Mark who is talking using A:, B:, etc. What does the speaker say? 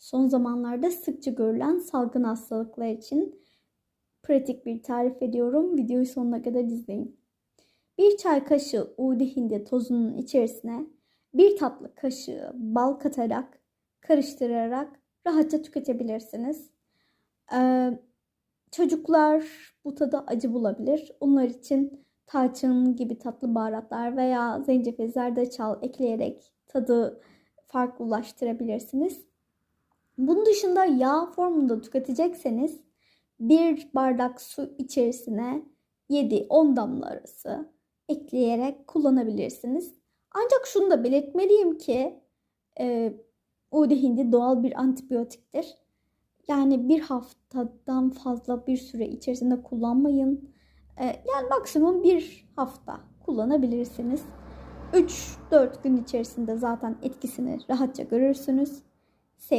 A: son zamanlarda sıkça görülen salgın hastalıklar için pratik bir tarif ediyorum. Videoyu sonuna kadar izleyin. Bir çay kaşığı uğdi hindi tozunun içerisine bir tatlı kaşığı bal katarak karıştırarak rahatça tüketebilirsiniz. Ee, çocuklar bu tadı acı bulabilir. Onlar için tarçın gibi tatlı baharatlar veya zencefil, zerdeçal ekleyerek tadı farklılaştırabilirsiniz. Bunun dışında yağ formunda tüketecekseniz bir bardak su içerisine 7-10 damla arası ekleyerek kullanabilirsiniz. Ancak şunu da belirtmeliyim ki e, Ude hindi doğal bir antibiyotiktir. Yani bir haftadan fazla bir süre içerisinde kullanmayın. E, yani maksimum bir hafta kullanabilirsiniz. 3-4 gün içerisinde zaten etkisini rahatça görürsünüz.